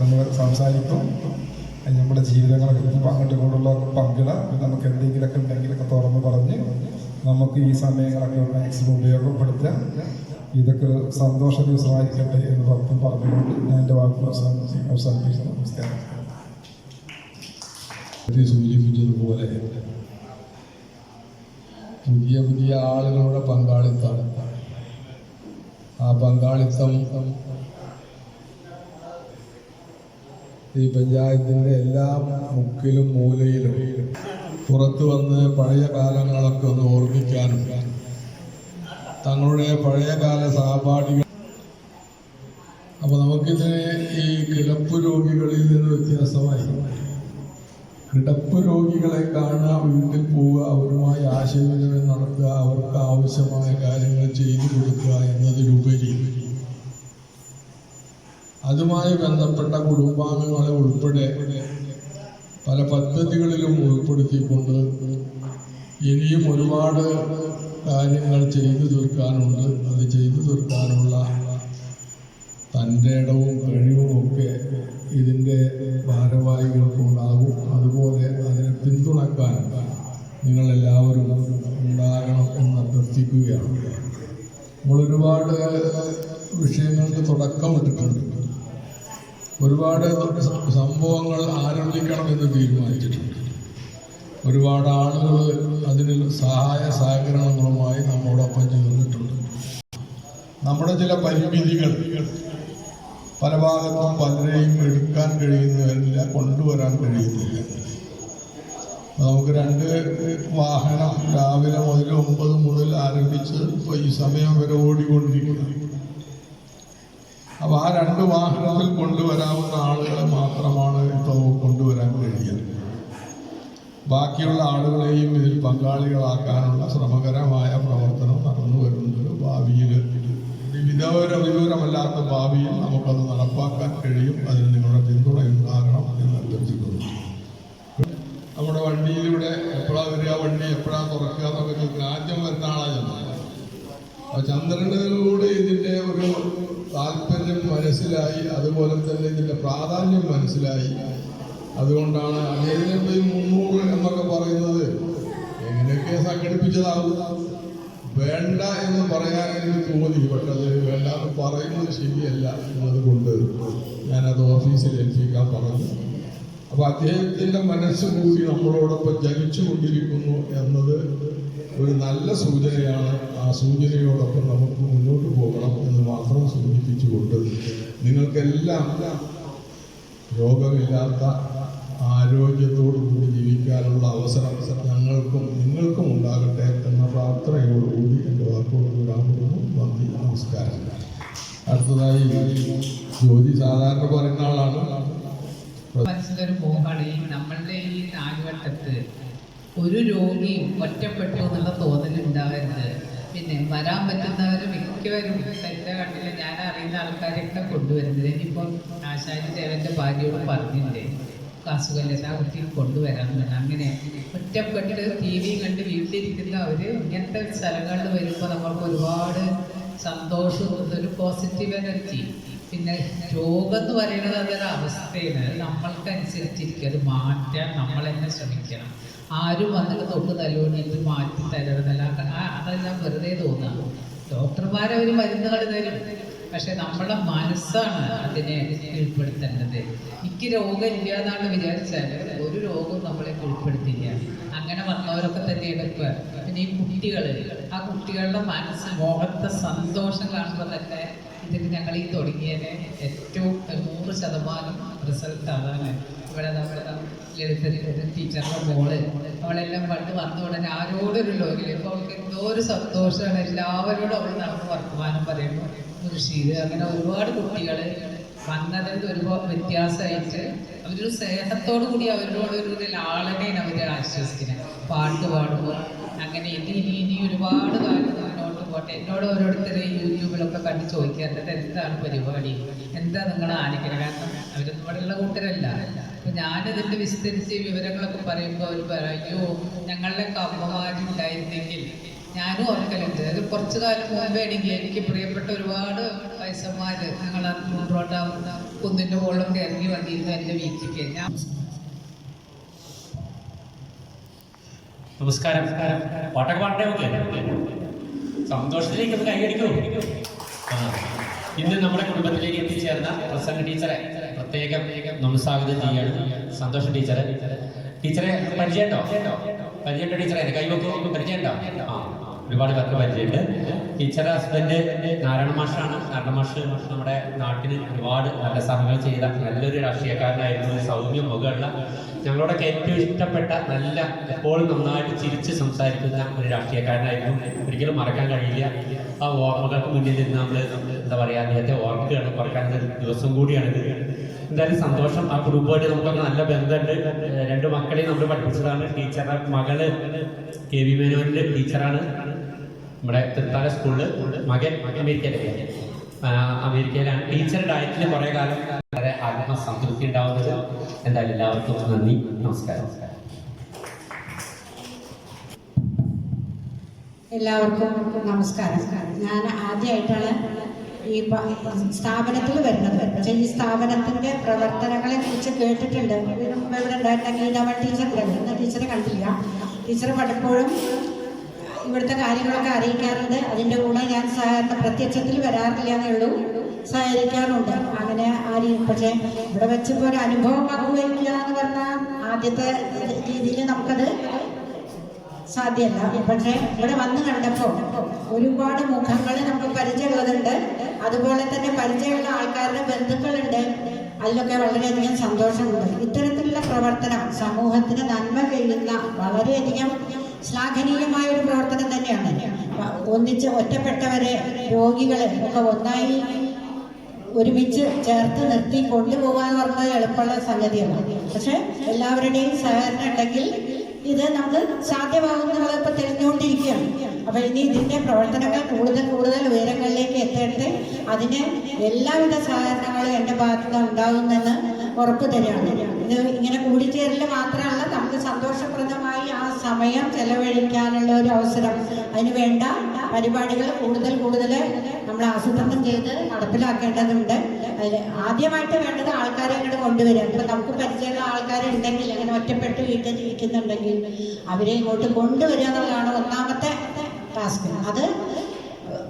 നമ്മൾ സംസാരിക്കും. നമ്മുടെ ജീവിതങ്ങളൊക്കെ ഇപ്പം അങ്ങോട്ടും ഇങ്ങോട്ടുള്ള പങ്കിട. നമുക്ക് എന്തെങ്കിലുമൊക്കെ ഉണ്ടെങ്കിലൊക്കെ തുറന്ന് പറഞ്ഞ് നമുക്ക് ഈ സമയങ്ങളൊക്കെ മാക്സിമം ഉപയോഗപ്പെടുത്തുക ഇതൊക്കെ സന്തോഷ ദിവസമായിരിക്കട്ടെ എന്ന് ഭക്തം പറഞ്ഞുകൊണ്ട് ഞാൻ എന്റെ വാക്കുകൾ അവസാനിപ്പിക്കുന്നു. നമസ്കാരം. സൂചിപ്പിച്ചതുപോലെ പുതിയ പുതിയ ആളുകളുടെ പങ്കാളിത്തം. ആ പങ്കാളിത്തം ഈ പഞ്ചായത്തിന്റെ എല്ലാ മുക്കിലും മൂലയിലും പുറത്തു വന്ന് പഴയ കാലങ്ങളൊക്കെ ഒന്ന് ഓർമ്മിക്കാനും തങ്ങളുടെ പഴയകാല സഹപാഠികൾ അപ്പോൾ നമുക്കിതിനെ ഈ കിടപ്പ് രോഗികളിൽ നിന്ന് വ്യത്യാസമായി കിടപ്പ് രോഗികളെ കാണുക വീട്ടിൽ പോവുക അവരുമായി ആശയവിനിമയം നടത്തുക അവർക്ക് ആവശ്യമായ കാര്യങ്ങൾ ചെയ്തു കൊടുക്കുക എന്നതിലുപരി അതുമായി ബന്ധപ്പെട്ട കുടുംബാംഗങ്ങളെ ഉൾപ്പെടെ പല പദ്ധതികളിലും ഉൾപ്പെടുത്തിക്കൊണ്ട് ഇനിയും ഒരുപാട് കാര്യങ്ങൾ ചെയ്തു തീർക്കാനുണ്ട്. അത് ചെയ്തു തീർക്കാനുള്ള തന്റെ ഇടവും കഴിവും ഒക്കെ ഇതിന്റെ ഭാരവാഹികൾക്കുണ്ടാകും അതുപോലെ അതിനെ പിന്തുണക്കാൻ നിങ്ങളെല്ലാവരും ഉണ്ടാകണം എന്ന് അഭ്യർത്ഥിക്കുകയാണ്. നമ്മൾ ഒരുപാട് വിഷയങ്ങൾക്ക് തുടക്കമിട്ടിട്ടുണ്ട് ഒരുപാട് സംഭവങ്ങൾ ആരംഭിക്കണം എന്ന് തീരുമാനിച്ചിട്ടുണ്ട്. ഒരുപാട് ആളുകൾ അതിന് സഹായ സഹകരണങ്ങളുമായി നമ്മോടൊപ്പം ചേർന്നിട്ടുണ്ട്. നമ്മുടെ ചില പരിമിതികൾ പല ഭാഗത്തും പലരെയും എടുക്കാൻ കഴിയുന്നവരില്ല കൊണ്ടുവരാൻ കഴിയുന്നില്ല. നമുക്ക് രണ്ട് വാഹനം രാവിലെ മുതൽ ഒമ്പത് മുതൽ ആരംഭിച്ച് ഇപ്പോൾ ഈ സമയം വരെ ഓടിക്കൊണ്ടിരിക്കുക അപ്പോൾ ആ രണ്ട് വാഹനത്തിൽ കൊണ്ടുവരാവുന്ന ആളുകളെ മാത്രമാണ് ഇപ്പോൾ കൊണ്ടുവരാൻ കഴിയുന്നത്. ബാക്കിയുള്ള ആളുകളെയും ഇതിൽ പങ്കാളികളാക്കാനുള്ള ശ്രമകരമായ പ്രവർത്തനം നടന്നു വരുന്നത് ഭാവിയിൽ വിധവര വിദൂരമല്ലാത്ത ഭാവിയിൽ നമുക്കത് നടപ്പാക്കാൻ കഴിയും. അതിന് നിങ്ങളുടെ പിന്തുണ ഉണ്ടാകണം എന്ന് അഭ്യർത്ഥിക്കുന്നു. നമ്മുടെ വണ്ടിയിലൂടെ എപ്പോഴാ വരിക? വണ്ടി എപ്പോഴാ തുറക്കുക? എന്നൊക്കെ ആദ്യം വരുന്ന ആളാണ് ചന്ദ്രൻ അപ്പൊ ചന്ദ്രനിലൂടെ ഇതിന്റെ ഒരു താല്പര്യം മനസ്സിലായി അതുപോലെ തന്നെ ഇതിന്റെ പ്രാധാന്യം മനസ്സിലായി. അതുകൊണ്ടാണ് അതിനിപ്പോ പോയി മുന്നൂറ് എന്നൊക്കെ പറയുന്നത്. എങ്ങനെയൊക്കെ സംഘടിപ്പിച്ചതാവും? വേണ്ട എന്ന് പറയാൻ എനിക്ക് തോന്നി പക്ഷെ അത് വേണ്ട എന്ന് പറയുന്നത് ശരിയല്ല എന്നതുകൊണ്ട് ഞാനത് ഓഫീസിൽ ഏൽപ്പിക്കാൻ പറഞ്ഞു. അപ്പൊ അദ്ദേഹത്തിന്റെ മനസ്സ് കൂടി നമ്മളോടൊപ്പം ജനിച്ചു കൊണ്ടിരിക്കുന്നു എന്നത് ഒരു നല്ല സൂചനയാണ്. ആ സൂചനയോടൊപ്പം നമുക്ക് മുന്നോട്ട് പോകണം എന്ന് മാത്രം സൂചിപ്പിച്ചുകൊണ്ട് നിങ്ങൾക്കെല്ലാം രോഗമില്ലാത്ത ആരോഗ്യത്തോടു കൂടി ജീവിക്കാനുള്ള അവസരം ഞങ്ങൾക്കും നിങ്ങൾക്കും ഉണ്ടാകട്ടെ എന്ന പ്രാർത്ഥനയോടുകൂടി എന്റെ വാക്കോട് വിടാമുന്നു നന്ദി നമസ്കാരം. അടുത്തതായി ജ്യോതി സാധാരണ പറയുന്ന ആളാണ്. മനസ്സിലൊരു പോകാണ് ഈ നമ്മളുടെ ഈ നാലുവട്ടത്ത് ഒരു രോഗിയും ഒറ്റപ്പെട്ടു എന്നുള്ള തോന്നൽ ഉണ്ടാവരുത് പിന്നെ വരാൻ പറ്റുന്നവർ മിക്കവരും എന്റെ കണ്ടില്ല ഞാൻ അറിയുന്ന ആൾക്കാരെയൊക്കെ കൊണ്ടുവരുന്നത്. ഇനിയിപ്പോൾ ആശാരി ദേവന്റെ ഭാര്യയോട് പറഞ്ഞില്ലേ കാസുകല്ല ആ കുട്ടി കൊണ്ടുവരാമെന്ന് അങ്ങനെ ഒറ്റപ്പെട്ട് ടി വി കണ്ട് വീട്ടിലിരിക്കുന്ന അവർ ഇങ്ങനത്തെ സ്ഥലങ്ങളിൽ വരുമ്പോൾ നമ്മൾക്ക് ഒരുപാട് സന്തോഷവും ഒരു പോസിറ്റീവ് എനർജി പിന്നെ രോഗം എന്ന് പറയുന്നത് അതൊരു അവസ്ഥയാണ് അത് നമ്മൾക്കനുസരിച്ചിരിക്കും. അത് മാറ്റാൻ നമ്മൾ തന്നെ ശ്രമിക്കണം ആരും വന്നിട്ട് തൊട്ട് തലോണിയിട്ട് മാറ്റി തരുന്നതല്ല ആ അതെല്ലാം വെറുതെ തോന്നാം. ഡോക്ടർമാർ അവർ മരുന്നുകൾ തരും. പക്ഷെ നമ്മുടെ മനസ്സാണ് അതിനെ കീഴ്പ്പെടുത്തേണ്ടത്. എനിക്ക് രോഗം എന്നാണ് വിചാരിച്ചാൽ ഒരു രോഗവും നമ്മളെ കീഴ്പ്പെടുത്തില്ല. അങ്ങനെ വന്നവരൊക്കെ തന്നെയാണ് ഇപ്പൊ. പിന്നെ ഈ കുട്ടികൾ ആ കുട്ടികളുടെ മനസ്സ് മുഖത്തെ സന്തോഷം കാണുമ്പോൾ തന്നെ ഇതിന് ഞങ്ങൾ ഈ തുടങ്ങിയതിന് ഏറ്റവും നൂറ് ശതമാനം റിസൾട്ട് അതാണ് ഇവിടെ നമ്മുടെ ടീച്ചറുടെ മോൾ. അവളെല്ലാം പണ്ട് വന്നു ഉടനെ ആരോടൊരു ലോകിൽ ഇപ്പൊ അവൾക്ക് എന്തോ ഒരു സന്തോഷമാണ് എല്ലാവരോടും അവൾ നടന്ന് വർത്തമാനം പറയുന്നു. ഋഷീദ് അങ്ങനെ ഒരുപാട് കുട്ടികൾ വന്നതിൽ ഒരുപാട് വ്യത്യാസമായിട്ട് അവരൊരു സ്നേഹത്തോടു കൂടി അവരോട് ഒരു ലാളനെയാണ് അവരെ ആശ്വസിക്കുന്നത്. പാട്ട് പാടുമ്പോൾ. അങ്ങനെ ഇനി ഇനി ഒരുപാട് മുന്നോട്ട് പോട്ടെ എന്നോട് ഓരോരുത്തർ യൂട്യൂബിലൊക്കെ കണ്ട് ചോദിക്കാറുണ്ട് എന്താണ് പരിപാടി? എന്താ നിങ്ങൾ ആനിക്കണം കാരണം അവരൊന്നും ഇവിടെയുള്ള കൂട്ടരല്ല. അപ്പൊ ഞാനിതിന്റെ വിസ്തരിച്ച് വിവരങ്ങളൊക്കെ പറയുമ്പോൾ അവർ പറയും ഞങ്ങളുടെ അമ്മമാരുണ്ടായിരുന്നെങ്കിൽ ഞാനും ഓർക്കലുണ്ട് അത് കുറച്ചു കാലം മുമ്പേണെങ്കിൽ എനിക്ക് പ്രിയപ്പെട്ട ഒരുപാട് വയസ്സന്മാർ ഞങ്ങൾ മുമ്പോട്ട കുന്നിന്റെ മുകളിലൊക്കെ ഇറങ്ങി വന്നിരുന്നു എന്റെ വീട്ടിലേക്ക്. ഞാൻ നമസ്കാരം. പാട്ടൊക്കെ പാട്ടേ ഓക്കെ സന്തോഷത്തിലേക്ക് ഒന്ന് കൈയടിക്കൂ. ഇന്ന് നമ്മുടെ കുടുംബത്തിലേക്ക് എത്തിച്ചേർന്ന പ്രസന്ന ടീച്ചറെ പ്രത്യേകം നമ്മൾ സ്വാഗതം ചെയ്യാണ് സന്തോഷ ടീച്ചറെ. ടീച്ചറെ പരിചയമുണ്ടോ? പരിചയമുണ്ടോ ടീച്ചറെ? കൈവക്കോ വെക്കൂ പരിചയമുണ്ടോ? ആ. ഒരുപാട് പേർക്ക് പരിചയമുണ്ട്. ടീച്ചറെ ഹസ്ബൻഡ് നാരായണ മാഷാണ്. നാരായണ മാഷ് നമ്മുടെ നാട്ടിന് ഒരുപാട് നല്ല സഹങ്ങൾ ചെയ്ത നല്ലൊരു രാഷ്ട്രീയക്കാരനായിരുന്നു. സൗമ്യ മുഖമുള്ള ഞങ്ങളോടൊക്കെ ഏറ്റവും ഇഷ്ടപ്പെട്ട നല്ല എപ്പോഴും നന്നായിട്ട് ചിരിച്ച് സംസാരിക്കുന്ന ഒരു രാഷ്ട്രീയക്കാരനായിരുന്നു. ഒരിക്കലും മറക്കാൻ കഴിയില്ല. ആ ഓർമ്മകൾക്ക് മുന്നിൽ നിന്ന് നമ്മൾ എന്താ പറയുക അദ്ദേഹത്തെ ഓർക്കുകയാണ് കുറയ്ക്കാൻ ദിവസം കൂടിയാണ് എന്തായാലും സന്തോഷം. ആ കുടുംബമായിട്ട് നമുക്കൊക്കെ നല്ല ബന്ധമുണ്ട്. രണ്ട് മക്കളെയും നമ്മൾ പഠിപ്പിച്ചതാണ്. ടീച്ചറുടെ മകൾ കെ വി മേനോന്റെ ടീച്ചറാണ്. നമ്മുടെ തൃത്താല സ്കൂളിൽ മകൻ അമേരിക്കയിലേക്ക്. അമേരിക്കയിലാണ്. ടീച്ചർ ഡയറ്റിൽ കുറേ കാലം വളരെ ആത്മസംതൃപ്തി ഉണ്ടാവുന്നത് എന്തായാലും എല്ലാവർക്കും നന്ദി. നമസ്കാരം. എല്ലാവർക്കും നമസ്കാരം. ഞാൻ ആദ്യമായിട്ടാണ് ഈ സ്ഥാപനത്തിൽ വരുന്നത്. പക്ഷേ ഈ സ്ഥാപനത്തിന്റെ പ്രവർത്തനങ്ങളെ കുറിച്ച് കേട്ടിട്ടുണ്ട്. ഇവിടെ ഉണ്ടായിരുന്ന നമ്മൾ ടീച്ചർ ടീച്ചറെ കണ്ടില്ല. ടീച്ചർ പലപ്പോഴും ഇവിടുത്തെ കാര്യങ്ങളൊക്കെ അറിയിക്കാറുണ്ട്. അതിന്റെ കൂടെ ഞാൻ സഹകരണ പ്രത്യക്ഷത്തിൽ വരാറില്ല എന്നേ ഉള്ളൂ സഹകരിക്കാറുണ്ട്. അങ്ങനെ ആരെയും പക്ഷേ ഇവിടെ വെച്ചപ്പോൾ ഒരു അനുഭവം പങ്കുവയ്ക്കുക എന്ന് പറഞ്ഞാൽ ആദ്യത്തെ രീതിയിൽ നമുക്കത് സാധ്യമല്ല. പക്ഷേ ഇവിടെ വന്ന് കണ്ടപ്പോൾ ഒരുപാട് മുഖങ്ങൾ നമുക്ക് പരിചയമുള്ളതുണ്ട്. അതുപോലെ തന്നെ പരിചയമുള്ള ആൾക്കാരുടെ ബന്ധുക്കളുണ്ട്. അതിലൊക്കെ വളരെയധികം സന്തോഷമുണ്ട്. ഇത്തരത്തിലുള്ള പ്രവർത്തനം സമൂഹത്തിന് നന്മ ചെയ്യുന്ന വളരെയധികം ശ്ലാഘനീയമായ ഒരു പ്രവർത്തനം തന്നെയാണ്. ഒന്നിച്ച് ഒറ്റപ്പെട്ടവരെ രോഗികളെ ഒക്കെ ഒന്നായി ഒരുമിച്ച് ചേർത്ത് നിർത്തി കൊണ്ടുപോകാൻ പറഞ്ഞത് എളുപ്പമുള്ള സംഗതിയാണ്. പക്ഷെ എല്ലാവരുടെയും സഹകരണം ഉണ്ടെങ്കിൽ ഇത് നമുക്ക് സാധ്യമാകുന്നത് ഇപ്പൊ തെളിഞ്ഞുകൊണ്ടിരിക്കുകയാണ്. അപ്പൊ ഇനി ഇതിന്റെ പ്രവർത്തനങ്ങൾ കൂടുതൽ കൂടുതൽ ഉയരങ്ങളിലേക്ക് എത്തേണ്ടത് അതിന് എല്ലാവിധ സഹകരണങ്ങളും എന്റെ ഭാഗത്തുനിന്ന് ഉണ്ടാകുന്നെന്ന് ഉറപ്പ് തരികയാണ്. ഇങ്ങനെ കൂടിച്ചേരൽ മാത്രമല്ല നമുക്ക് സന്തോഷപ്രദമായി ആ സമയം ചെലവഴിക്കാനുള്ള ഒരു അവസരം അതിന് വേണ്ട പരിപാടികൾ കൂടുതൽ കൂടുതൽ നമ്മൾ ആസൂത്രണം ചെയ്ത് നടപ്പിലാക്കേണ്ടതുണ്ട്. അതിൽ ആദ്യമായിട്ട് വേണ്ടത് ആൾക്കാരെ ഇങ്ങോട്ട് കൊണ്ടുവരിക. ഇപ്പം നമുക്ക് പരിചയമുള്ള ആൾക്കാരുണ്ടെങ്കിൽ അങ്ങനെ ഒറ്റപ്പെട്ട് വീട്ടിൽ ഇരിക്കുന്നുണ്ടെങ്കിൽ അവരെ ഇങ്ങോട്ട് കൊണ്ടുവരിക എന്നുള്ളതാണ് ഒന്നാമത്തെ ടാസ്ക്. അത്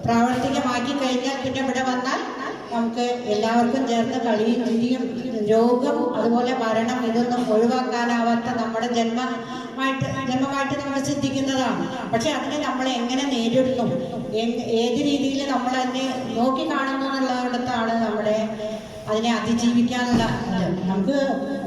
പ്രാവർത്തികമാക്കി കഴിഞ്ഞാൽ പിന്നെ ഇവിടെ വന്നാൽ നമുക്ക് എല്ലാവർക്കും ചേർന്ന് കളിയും ചിരിയും രോഗം അതുപോലെ മരണം ഇതൊന്നും ഒഴിവാക്കാനാവാത്ത നമ്മുടെ ജന്മമായിട്ട് ജന്മമായിട്ട് നമ്മൾ ചിന്തിക്കുന്നതാണ്. പക്ഷെ അതിനെ നമ്മൾ എങ്ങനെ നേരിടുന്നു? ഏത് രീതിയിൽ നമ്മൾ അതിനെ നോക്കി കാണുന്നു എന്നുള്ളിടത്താണ് നമ്മുടെ അതിനെ അതിജീവിക്കാനുള്ള നമുക്ക്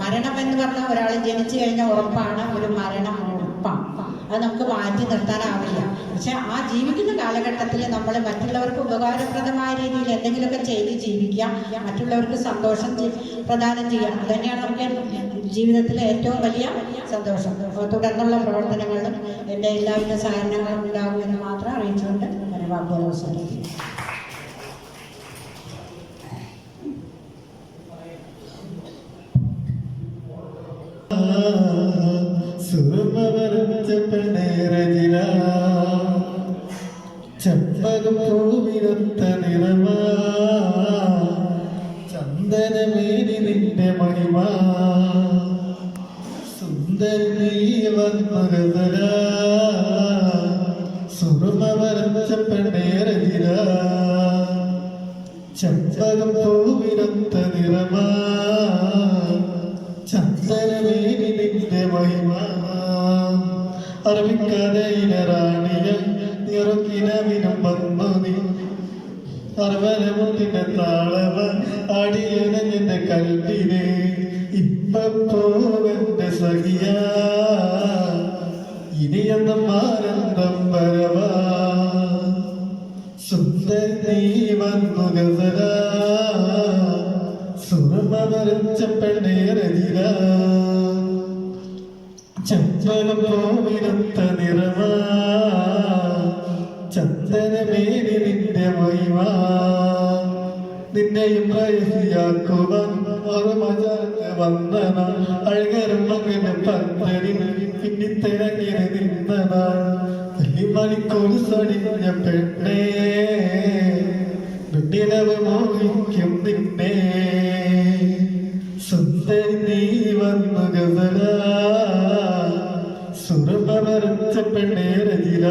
മരണം എന്ന് പറഞ്ഞാൽ ഒരാൾ ജനിച്ചു കഴിഞ്ഞാൽ ഉറപ്പാണ് ഒരു മരണം ഉറപ്പാണ്. അത് നമുക്ക് മാറ്റി നിർത്താനാവില്ല. പക്ഷെ ആ ജീവിക്കുന്ന കാലഘട്ടത്തിൽ നമ്മൾ മറ്റുള്ളവർക്ക് ഉപകാരപ്രദമായ രീതിയിൽ എന്തെങ്കിലുമൊക്കെ ചെയ്ത് ജീവിക്കാം മറ്റുള്ളവർക്ക് സന്തോഷം പ്രദാനം ചെയ്യാം അത് തന്നെയാണ് നമുക്ക് ജീവിതത്തിലെ ഏറ്റവും വലിയ സന്തോഷം. തുടർന്നുള്ള പ്രവർത്തനങ്ങളിലും എന്റെ എല്ലാവിധ സഹകരണങ്ങളും ഉണ്ടാകുമെന്ന് മാത്രം അറിയിച്ചുകൊണ്ട് എന്റെ വാക്കുകൾ അവസാനിപ്പിക്കുന്നു. സുറുമവരച്ച പെണ്ണേറജില പൂവിനൊത്ത നിറമാ ചന്ദനമേരി നിന്റെ മഹിമ. സുന്ദരി നീ വന്നുരതര സുറുമവരച്ച പെണ്ണേറജില ചെമ്പകം പൂവിനൊത്ത നിറമാ ചന്ദനമേനി നിന്റെ മഹിമ. അറബിക്കഥയിലെ റാണിയ നിറക്കിനവിനും വന്നു നീ അർവരമുത്തിന്റെ താളവ അടിയന നിന്റെ കൽപ്പിനെ പോവന്റെ സഖിയ. ഇനിയെന്നും ആനന്ദം വരവാ. സുന്ദരി നീ വന്നു ഗസല. നിറമാ നിന്റെ മഹിമ നിന്നെയും പ്രയസിയാക്കുവാൻ ഓർമ്മ ചേർത്ത് വന്ന അഴകരും മകന് പന്തരി പിന്നിത്തിറങ്ങിയത് നിന്നതാ. മണിക്കൂർ സടിഞ്ഞ പെണ്ണേ നിന്നിലവ് മോഹിക്കും നിന്നെ. സുന്ദരി നീ വന്നു ഗസല സുറമ പെണ്ണേ രജില